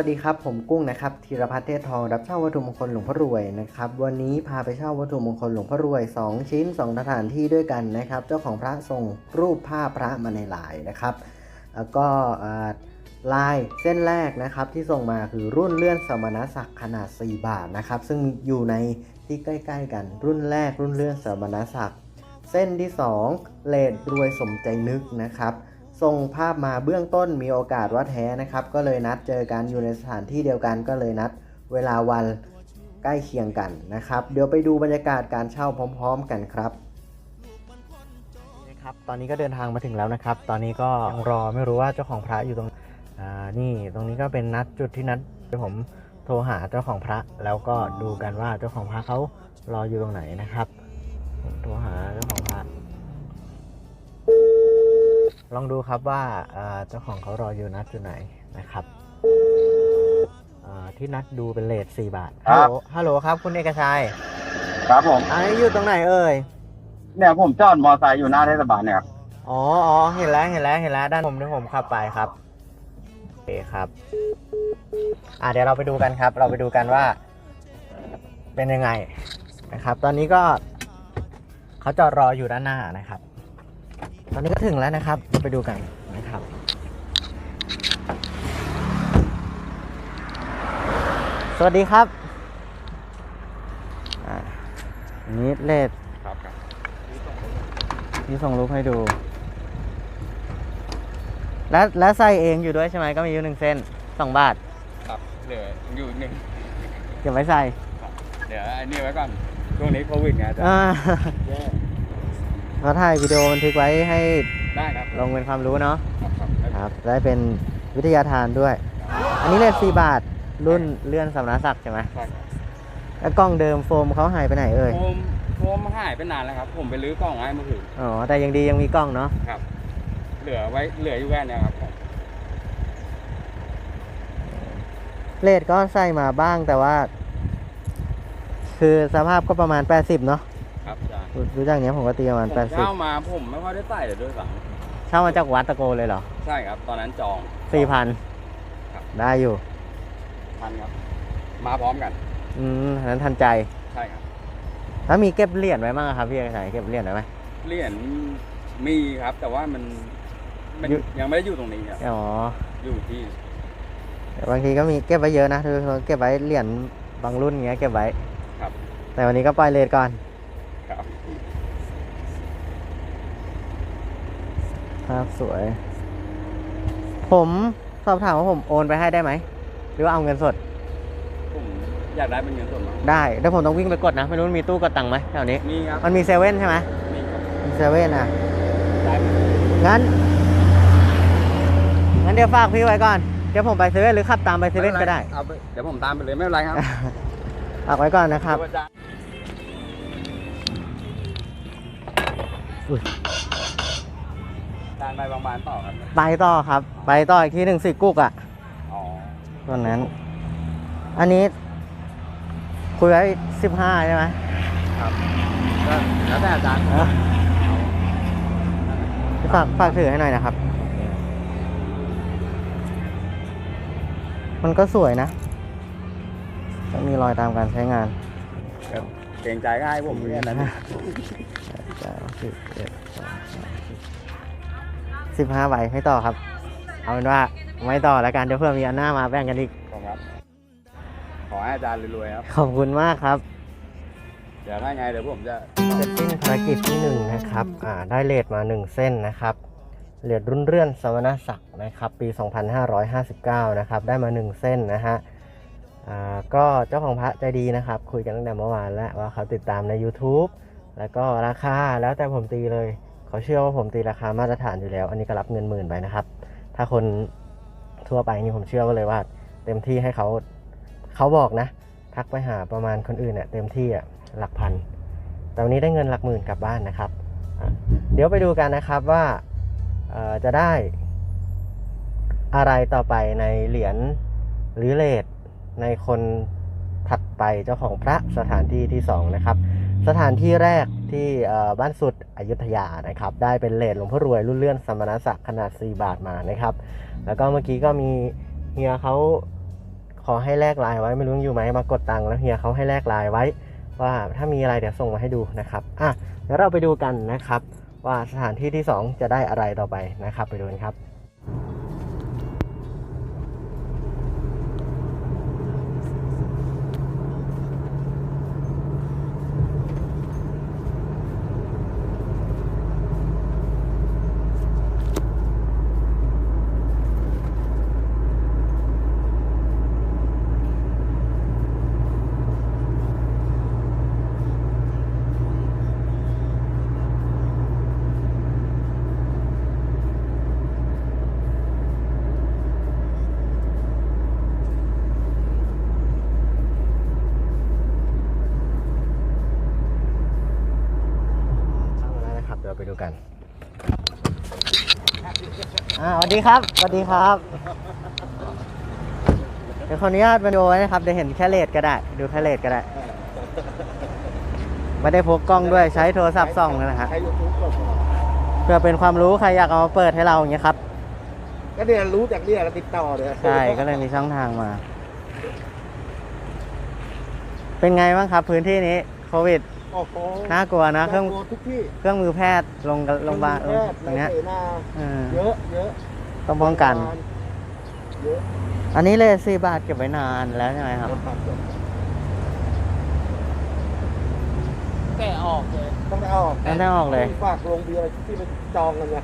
วัสดีครับ ผมกุ้งนะครับธีรพัฒน์เทศทองรับเช่าวัตถุมงคลหลวงพ่อรวยนะครับวันนี้พาไปเช่าวัตถุมงคลหลวงพ่อรวย 2 ชิ้น 2 สถานที่ด้วยกันนะครับ เจ้าของพระส่งรูปภาพพระมาในลายนะครับ แล้วก็ลายเส้นแรกนะครับที่ส่งมาคือรุ่นเลื่อนสมณศักดิ์ขนาด 4 บาทนะครับ ซึ่งอยู่ในที่ใกล้ ๆ กัน รุ่นแรกรุ่นเลื่อนสมณศักดิ์เส้นที่ 2เลดรวยสมใจนึกนะครับ ส่งภาพมาเบื้องต้นมีโอกาสว่าแท้นะครับ ก็เลยนัดเจอกันอยู่ในสถานที่เดียวกันก็เลยนัดเวลาวันใกล้เคียงกันนะครับ เดี๋ยวไปดูบรรยากาศการเช่าพร้อม ๆ กันครับครับ ตอนนี้ก็เดินทางมาถึงแล้วนะครับ ตอนนี้ก็ยังรอไม่รู้ว่าเจ้าของพระอยู่ตรงอ่านี่ตรงนี้ก็เป็นนัดจุดที่นัดเดี๋ยวผมโทรหาเจ้าของพระ แล้วก็ดูกันว่าเจ้าของพระเขารออยู่ตรงไหนนะครับผมโทรหา ลองดูครับว่าเอ่อเจ้าของเขารออยู่นัดอยู่ไหนนะครับเอ่อที่นัดดูเป็นเลท4บาทครัฮัลบโหลฮัลโหลครับ คุณเอกชัยครับผมอันนี้อยู่ตรงไหนเอ่ยเนี่ยผมจอดมอไซค์อยู่หน้าเทศบาลเนี่ยครับอ๋ออ๋อเห็นแล้วเห็นแล้วเห็นแล้วด้านผมที่ผมขับไปครับโอเคครับ อะเดี๋ยวเราไปดูกันครับ เราไปดูกันว่า เป็นยังไงนะครับ ตอนนี้ก็เขาจอดรออยู่ด้านหน้านะครับ ตอนนี้ก็ถึงแล้วนะครับเราไปดูกันนะครับ สวัสดีครับอ่าอันนี้เลดครับครับที่ส่งรูปให้ดู แล้วแล้วใส่เองอยู่ด้วยใช่ไหมก็มีอยู่หนึ่งเส้นสองบาทครับเหลืออยู่หนึ่งเก็บไว้ใส่ เดี๋ยวอันนี้ไว้ก่อนช่วงนี้โควิดไงอาจะอ่า เขาถ่ายวิดีโอบันทึกไว้ให้ได้ครับลงเป็นความรู้เนาะครับครับครับได้เป็นวิทยาทานด้วย อันนี้เลทสี่บาทรุ่นเลื่อนสำนักศักดิ์ใช่ไหมใช่ครับแล้วกล้องเดิมโฟมเขาหายไปไหนเอ่ยโฟมโฟมหายไปนานแล้วครับ ผมไปรื้อกล้องให้เมื่อคืนอ๋อแต่ยังดียังมีกล้องเนาะครับ เหลือไว้เหลืออยู่แค่เนี้ยครับเลทก็ใส่มาบ้างแต่ว่า คือสภาพก็ประมาณ 80 เนาะ ครับอาจารย์รู้รู้จักเนี้ยผมก็ตีประมาณผม80เช่ามาผมไม่ค่อยได้ใส่เลยด้วยซ้เช่ามาจากวัดตะโกเลยเหรอำใช่ครับ ตอนนั้นจองสี่พันครับได้อยู่ พันครับ มาพร้อมกัน อืมอันนั้นทันใจ ใช่ครับถ้ามีเก็บเหรียญไว้บ้างอะครับพี่เอกชัยเก็บเหรียญไว้ไหม เหรียญมีครับ แต่ว่ามันมันอยู่ ยังไม่ได้อยู่ตรงนี้ครับ อ๋ออยู่ที่แต่บางทีก็มีเก็บไว้เยอะนะคือเก็บไว้เหรียญบางรุ่นเงี้ยเก็บไว้ ครับ แต่วันนี้ก็ปล่อยเลทก่อน ครับ ภาพสวย ผมสอบถามว่าผมโอนไปให้ได้ไหม หรือว่าเอาเงินสด ผมอยากได้เป็นเงินสดมาได้เดี๋ยวผมต้องวิ่งไปกดนะ ไม่รู้มีตู้กดตังค์ไหมแถวนี้ มีครับมันมีเซเว่นใช่ไหมมีครับมีเซเว่นอะ ได้ไหมงั้น งั้นเดี๋ยวฝากพี่ไว้ก่อน เดี๋ยวผมไปเซเว่นหรือขับตามไปเซเว่นก็ได้ เอาไปเดี๋ยวผมตามไปเลยไม่เป็นไรครับฝากไว้ก่อนนะครับเดี๋ยวอาจารย์อุ๊ยอาจารย์ไปบางบานต่อครับ ไปต่อครับ ไปต่ออีกที่หนึ่งสิกุกอะอ๋อตอนนั้น อันนี้ คุยไว้สิบห้าใช่ไหมครับก็แล้วแต่อาจารย์เออฝากฝากถือให้หน่อยนะครับ มันก็สวยนะก็มีรอยตามการใช้งานครับเกรงใจก็ให้ผมแค่นั้นเก้าสิบเอ็ดสองสาม สี่สิบห้าใบไม่ต่อครับ เอาเป็นว่าไม่ต่อแล้วกันเดี๋ยวเพื่อมีอันหน้ามาแบ่งกันอีกขอบครับ ขอให้อาจารย์รวยๆครับ ขอบคุณมากครับ เดี๋ยวถ้าไงเดี๋ยวผมจะ เสร็จสิ้นภารกิจที่หนึ่งนะครับ อ่า ได้เลทมาหนึ่งเส้นนะครับ เลทรุ่นเรื่อนสวรรณศักดิ์นะครับ ปี 2559 นะครับ ได้มาหนึ่งเส้นนะฮะ อ่า ก็เจ้าของพระใจดีนะครับ คุยกันตั้งแต่เมื่อวานแล้วว่าเขาติดตามใน YouTube แล้วก็ราคาแล้วแต่ผมตีเลย เขาเชื่อว่าผมตีราคามาตรฐานอยู่แล้ว อันนี้ก็รับเงินหมื่นไปนะครับ ถ้าคนทั่วไปนี่ผมเชื่อว่าเลยว่า เต็มที่ให้เขาเขาบอกนะ ทักไปหาประมาณคนอื่นเนี่ยเต็มที่อะหลักพัน แต่วันนี้ได้เงินหลักหมื่นกลับบ้านนะครับ เดี๋ยวไปดูกันนะครับว่าจะได้อะไรต่อไปในเหรียญหรือเลทในคนถัดไปเจ้าของพระสถานที่ที่สองนะครับ สถานที่แรก ที่บ้านสุดอยุธยานะครับ ได้เป็นเลทหลวงพ่อรวยรุ่นเลื่อนสมณศักดิ์ขนาด 4 บาทมานะครับ แล้วก็เมื่อกี้ก็มีเฮียเขาขอให้แลกไลน์ไว้ไม่รู้อยู่ไหมมากดตังค์แล้วเฮียเขาให้แลกไลน์ไว้ ว่าถ้ามีอะไรเดี๋ยวส่งมาให้ดูนะครับอะเดี๋ยวเราไปดูกันนะครับ ว่าสถานที่ที่ 2 จะได้อะไรต่อไปนะครับ ไปดูกันครับ เข้ามาแล้วนะครับเดี๋ยว ไปดูกันอ่าสวัสดีครับสวัสดีครับเดี๋ยวขออนุญาตมาดูไว้นะครับเดี๋ยวเห็นแค่เลดก็ได้ ดูแค่เลดก็ได้ไม่ได้พกกล้องด้วยใช้โทรศัพท์ส่องนั่นแหละฮะใช้ยูทูบก็พอเพื่อเป็นความรู้ใครอยากเอามาเปิดให้เราอย่างเงี้ยครับ ก็เนี่ยรู้จากเนี่ยก็ติดต่อเลยใช่ก็เลยมีช่องทางมา เป็นไงบ้างครับ พื้นที่นี้โควิด โอ้โหน่ากลัวนะเครื่องน่ากลัวทุกที่เครื่องมือแพทย์ลงกับโรงพยาบาลแพทย์ตรงเนี้ย ในเสนาเออ เยอะเยอะต้องป้องกัน เยอะอันนี้เลยสี่บาทเก็บไว้นานแล้วใช่ไหมครับ แกะออกเลยต้องได้ออกต้องได้ออกเลย ฝากโรงเบียร์ที่ไปจองกันไง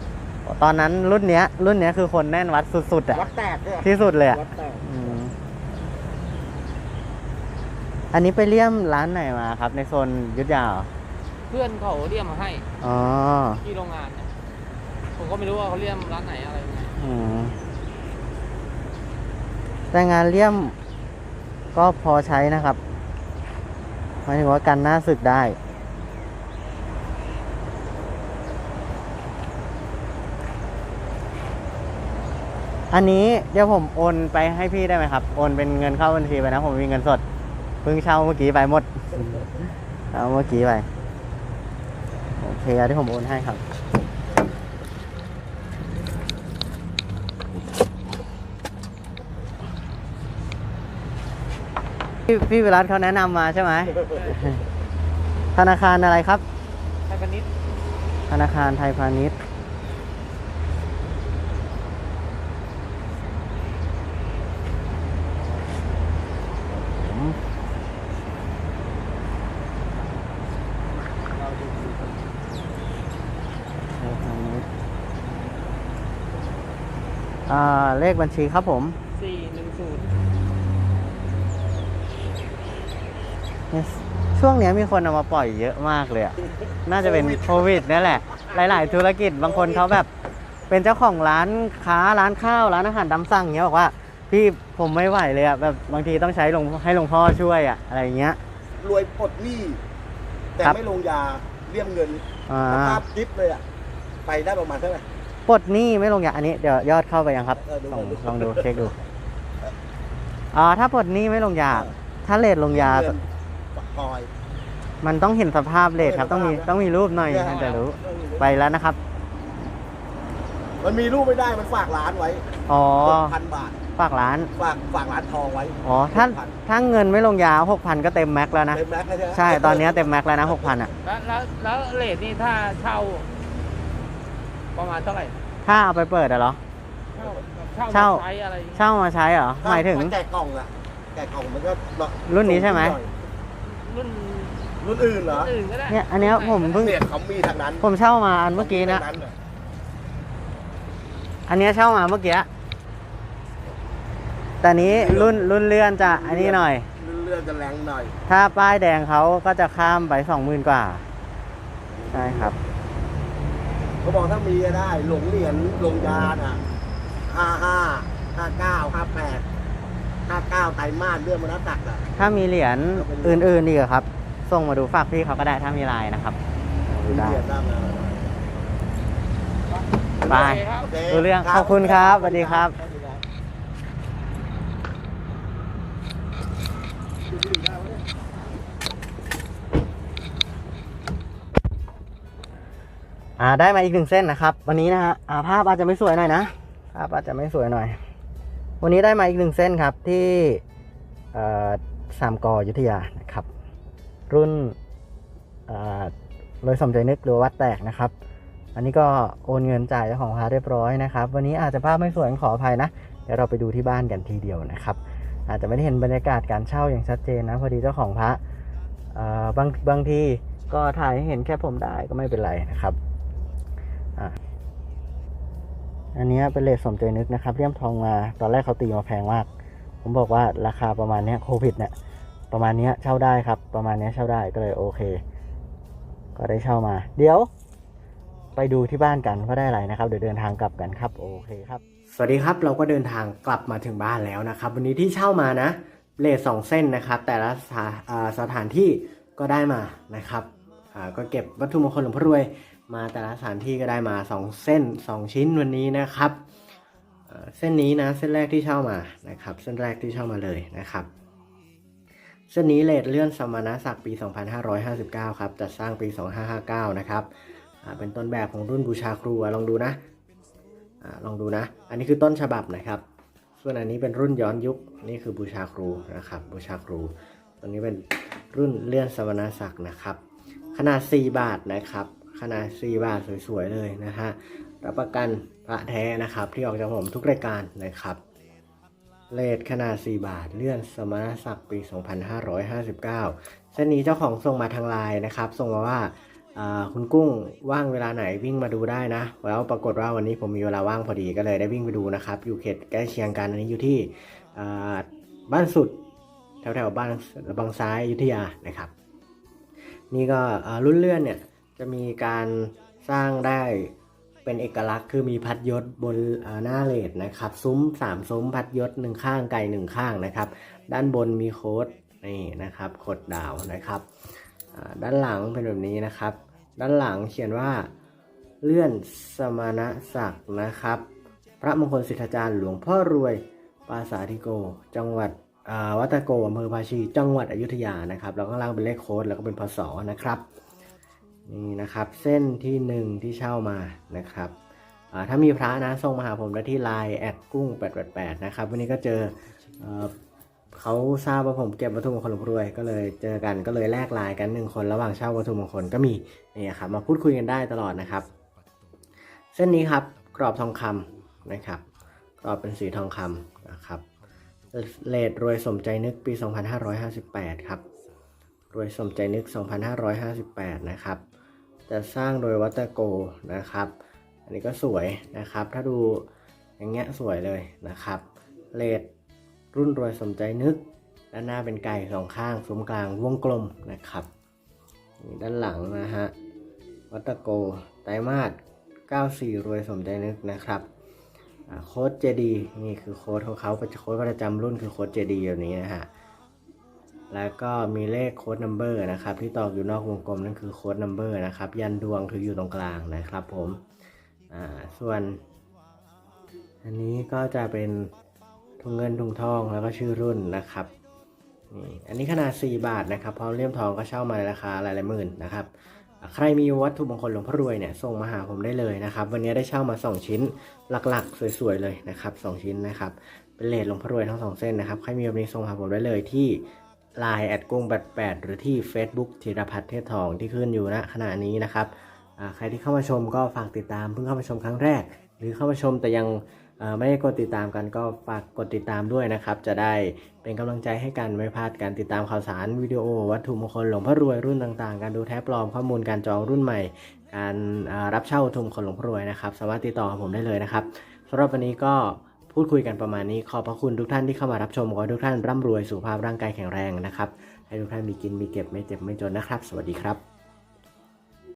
ตอนนั้นรุ่นเนี้ย รุ่นเนี้ยคือคนแน่นวัดสุดๆอะ วัดแตกเนี่ยที่สุดเลยอะวัดแตกอืม อันนี้ไปเลี่ยมร้านไหนมาครับ ในโซนยุทธยาเหรอเพื่อนเขาเรียกมาให้อ๋อที่โรงงานเนี่ยผมก็ไม่รู้ว่าเขาเรียกร้านไหนอะไรยังไงอืมแต่งานเลี่ยมก็พอใช้นะครับหมายถึงว่ากันหน้าศึกได้ อันนี้เดี๋ยวผมโอนไปให้พี่ได้ไหมครับ โอนเป็นเงินเข้าบัญชีไปนะ ผมมีเงินสด เพิ่งเช่าเมื่อกี้ไปหมด เอาเมื่อกี้ไป โอเคอันที่ผมโอนให้ครับ พี่พี่วิรัตเขาแนะนำมาใช่ไหม ธนาคารอะไรครับ ไทยพาณิชย์ธนาคารไทยพาณิชย์ผมไทยพาณิชย์อ่า เลขบัญชีครับผมสี่หนึ่งศูนย์เนี่ยช่วงเนี้ยมีคนเอามาปล่อยเยอะมากเลยอะน่าจะเป็นโควิดนี่แหละ หลาย ๆ ธุรกิจบางคนเขาแบบเป็นเจ้าของร้านค้าร้านข้าวร้านอาหารตามสั่งเงี้ยบอกว่าพี่ผมไม่ไหวเลยอะแบบบางทีต้องใช้หลวงให้หลวงพ่อช่วยอะอะไรอย่างเงี้ย รวยปลดหนี้แต่ครับไม่ลงยาเลี่ยมเงินอ่าสภาพดิฟเลยอะไปได้ประมาณเท่าไหร่ ปลดหนี้ไม่ลงอย่างอันนี้เดี๋ยวยอดเข้าไปยังครับเออดูลองดู ลองดูเช็คดูอ่าถ้าปลดหนี้ไม่ลงยา ถ้าเลทลงยาเงินปล่อย มันต้องเห็นสภาพเลทครับ ต้องมีต้องมีรูปหน่อยท่านจะรู้ไปแล้วนะครับ มันมีรูปไม่ได้มันฝากร้านไว้อ๋อพันบาท ฝากร้าน ฝากฝากร้านทองไว้อ๋อถ้า6,000ถ้าเงินไม่ลงยาหกพันก็เต็มแม็กซ์แล้วนะ เต็มแม็กซ์เลยใช่ไหมใช่ตอนเนี้ยเต็มแม็กซ์แล้วนะหกพันอะ แล้วแล้วแล้วเลทนี่ถ้าเช่า ประมาณเท่าไหร่ถ้าเอาไปเปิดอะเหรอ เช่าเช่าเช่าใช้อะไรอย่างเงี้ยเช่ามาใช้เหรอหมายถึงแกะกล่องอะแกะกล่องมันก็รุ่นนี้ใช่ไหม รุ่นรุ่นอื่นเหรออื่นก็ได้เนี่ยอันเนี้ยผมเพิ่งเนี่ยเขามีทางนั้นผมเช่ามาอันเมื่อกี้นะ ทางเหรออันเนี้ยเช่ามาเมื่อกี้แต่นี้รุ่นรุ่นเลื่อนจะอันนี้หน่อย เลื่อนจะแรงหน่อยถ้าป้ายแดงเขาก็จะข้ามไปสองหมื่นกว่า ใช่ครับ เขาบอกถ้ามีก็ได้ หลงเหรียญลงยาอะห้าห้าห้าเก้าห้าแปดห้าเก้าไตรมาสเรื่องมรตักอะ ถ้ามีเหรียญอื่นๆอีกอะครับ ส่งมาดูฝากพี่เขาก็ได้ถ้ามีไลน์นะครับดูได้ เหรียญได้นะไป โอเคครับโคดูเรื่องขอบคุณครับสวัสดีครับอ่ อ่าได้มาอีกหนึ่งเส้นนะครับ วันนี้นะฮะอ่าภาพอาจจะไม่สวยหน่อยนะ ภาพอาจจะไม่สวยหน่อย วันนี้ได้มาอีกหนึ่งเส้นครับที่เอ่อสามกอยุทธยานะครับ รุ่นเอ่อโดยสมใจนึกหรือวัดแตกนะครับ อันนี้ก็โอนเงินจ่ายเจ้าของพระเรียบร้อยนะครับ วันนี้อาจจะภาพไม่สวยขออภัยนะ เดี๋ยวเราไปดูที่บ้านกันทีเดียวนะครับ อาจจะไม่ได้เห็นบรรยากาศการเช่าอย่างชัดเจนนะพอดีเจ้าของพระเอ่อบางบางทีก็ถ่ายให้เห็นแค่ผมได้ก็ไม่เป็นไรนะครับ อันนี้เป็นเลทสมใจนึกนะครับเลี่ยมทองมาตอนแรกเขาตีมาแพงมาก ผมบอกว่าราคาประมาณนี้โควิดเนี่ยประมาณนี้เช่าได้ครับ ประมาณนี้เช่าได้ก็เลยโอเค ก็ได้เช่ามา เดี๋ยว ไปดูที่บ้านกันว่าได้อะไรนะครับ เดี๋ยวเดินทางกลับกันครับโอเคครับ สวัสดีครับเราก็เดินทางกลับมาถึงบ้านแล้วนะครับ วันนี้ที่เช่ามานะเลทสองเส้นนะครับ แต่ละสถาานที่ก็ได้มานะครับก็เก็บวัตถุมงคลหลวงพ่อรวย มาแต่ละสถานที่ก็ได้มาสองเส้นสองชิ้นวันนี้นะครับ เส้นนี้นะเส้นแรกที่เช่ามานะครับ เส้นแรกที่เช่ามาเลยนะครับ เส้นนี้เลทเลื่อนสมณศักดิ์ปี 2559 ครับจัดสร้างปี 2559 นะครับอ่าเป็นต้นแบบของรุ่นบูชาครูลองดูนะอลองดูนะ อันนี้คือต้นฉบับนะครับ ส่วนอันนี้เป็นรุ่นย้อนยุค นี่คือบูชาครูนะครับ บูชาครู ตัวนี้เป็นรุ่นเลื่อนสมณศักดิ์นะครับ ขนาด 4 บาทนะครับ ขนาด 4 บาทสวยๆเลยนะฮะรับประกันพระแท้นะครับที่ออกจากผมทุกรายการนะครับเลทขนาด 4 บาท เลื่อนสมณศักดิ์ปี 2559 เส้นนี้เจ้าของส่งมาทางไลน์นะครับ ส่งมาว่าคุณกุ้งว่างเวลาไหนวิ่งมาดูได้นะ แล้วปรากฏว่าวันนี้ผมมีเวลาว่างพอดีก็เลยได้วิ่งไปดูนะครับ อยู่เขตใกล้เคียงกันอันนี้อยู่ที่บ้านสุดแถวๆบ้านบางซ้ายยุทธยานะครับ นี่ก็รุ่นเลื่อนเนี่ย จะมีการสร้างได้เป็นเอกลักษณ์คือมีพัดยศบนหน้าเลดนะครับ ซุ้มสามซุ้มพัดยศหนึ่งข้างไก่หนึ่งข้างนะครับ ด้านบนมีโค้ดนี่นะครับโคดดาวนะครับ ด้านหลังเป็นแบบนี้นะครับ ด้านหลังเขียนว่าเลื่อนสมณศักดิ์นะครับ พระมงคลสิทธาจารย์หลวงพ่อรวยปราสาธิโก จังหวัดวัตะโกอำเภอภาชี จังหวัดอยุธยานะครับ แล้วก็ล่างเป็นเลขโค้ดแล้วก็เป็นพศนะครับ นี่นะครับเส้นที่หนึ่งที่เช่ามานะครับถ้ามีพระนะส่งมาหาผมได้ที่ไลน์แอดกุ้ง888นะครับวันนี้ก็เจอเอเขาทราบว่าผมเก็บวัตถุมงคลหลวงพ่อรวยก็เลยเจอกันก็เลยแลกไลน์กันหนึ่งคนระหว่างเช่าวัตถุมงคลก็มีนี่ครับมาพูดคุยกันได้ตลอดนะครับ เส้นนี้ครับกรอบทองคำนะครับกรอบเป็นสีทองคำนะครับเลดรวยสมใจนึกปี 2558 ครับรวยสมใจนึก 2558 นะครับ จะสร้างโดยวัตโกนะครับ อันนี้ก็สวยนะครับ ถ้าดูอย่างเงี้ยสวยเลยนะครับ เลดรุ่นรวยสมใจนึก ด้านหน้าเป็นไก่สองข้างซุ้มกลางวงกลมนะครับด้านหลังนะฮะวัตโกไตรมาส94 รวยสมใจนึกนะครับโค้ดเจดีนี่คือโค้ดของเขาเป็นโค้ดประจำรุ่นคือโค้ดเจดีแบบนี้นะฮะ แล้วก็มีเลขโค้ดนัมเบอร์นะครับที่ตอกอยู่นอกวงกลมนั่นคือโค้ดนัมเบอร์นะครับ ยันดวงคืออยู่ตรงกลางนะครับผมอ่าส่วน อันนี้ก็จะเป็นถุงเงินถุงทองแล้วก็ชื่อรุ่นนะครับนี่อันนี้ขนาด 4 บาทนะครับพร้อมเลี่ยมทองก็เช่ามาในราคาหลายๆหมื่นนะครับใครมีวัตถุมงคลหลวงพ่อรวยเนี่ยส่งมาหาผมได้เลยนะครับ วันนี้ได้เช่ามา 2 ชิ้นหลักๆ สวยๆเลยนะครับ2ชิ้นนะครับเป็นเลทหลวงพ่อรวยทั้งสองเส้นนะครับใครมีแบบนี้ส่งมาหาผมได้เลยที่ Line แอดกุ้ง88หรือที่ Facebook ธีรพัฒน์เทพทองที่ขึ้นอยู่ณขณะนี้นะครับใครที่เข้ามาชมก็ฝากติดตามเพิ่งเข้ามาชมครั้งแรก หรือเข้ามาชมแต่ยังไม่ได้กดติดตามกันก็ฝากกดติดตามด้วยนะครับ จะได้เป็นกำลังใจให้กันไม่พลาดการติดตามข่าวสารวิดีโอ วัตถุมงคลหลวงพ่อรวยรุ่นต่างๆ การดูแท้ปลอมข้อมูลการจองรุ่นใหม่ การรับเช่าวัตถุมงคลหลวงพ่อรวยนะครับ สามารถติดต่อผมได้เลยนะครับสำหรับวันนี้ก็ พูดคุยกันประมาณนี้ขอบพระคุณทุกท่านที่เข้ามารับชมขอให้ทุกท่านร่ำรวยสุขภาพร่างกายแข็งแรงนะครับให้ทุกท่านมีกินมีเก็บไม่เจ็บไม่จนนะครับ สวัสดีครับ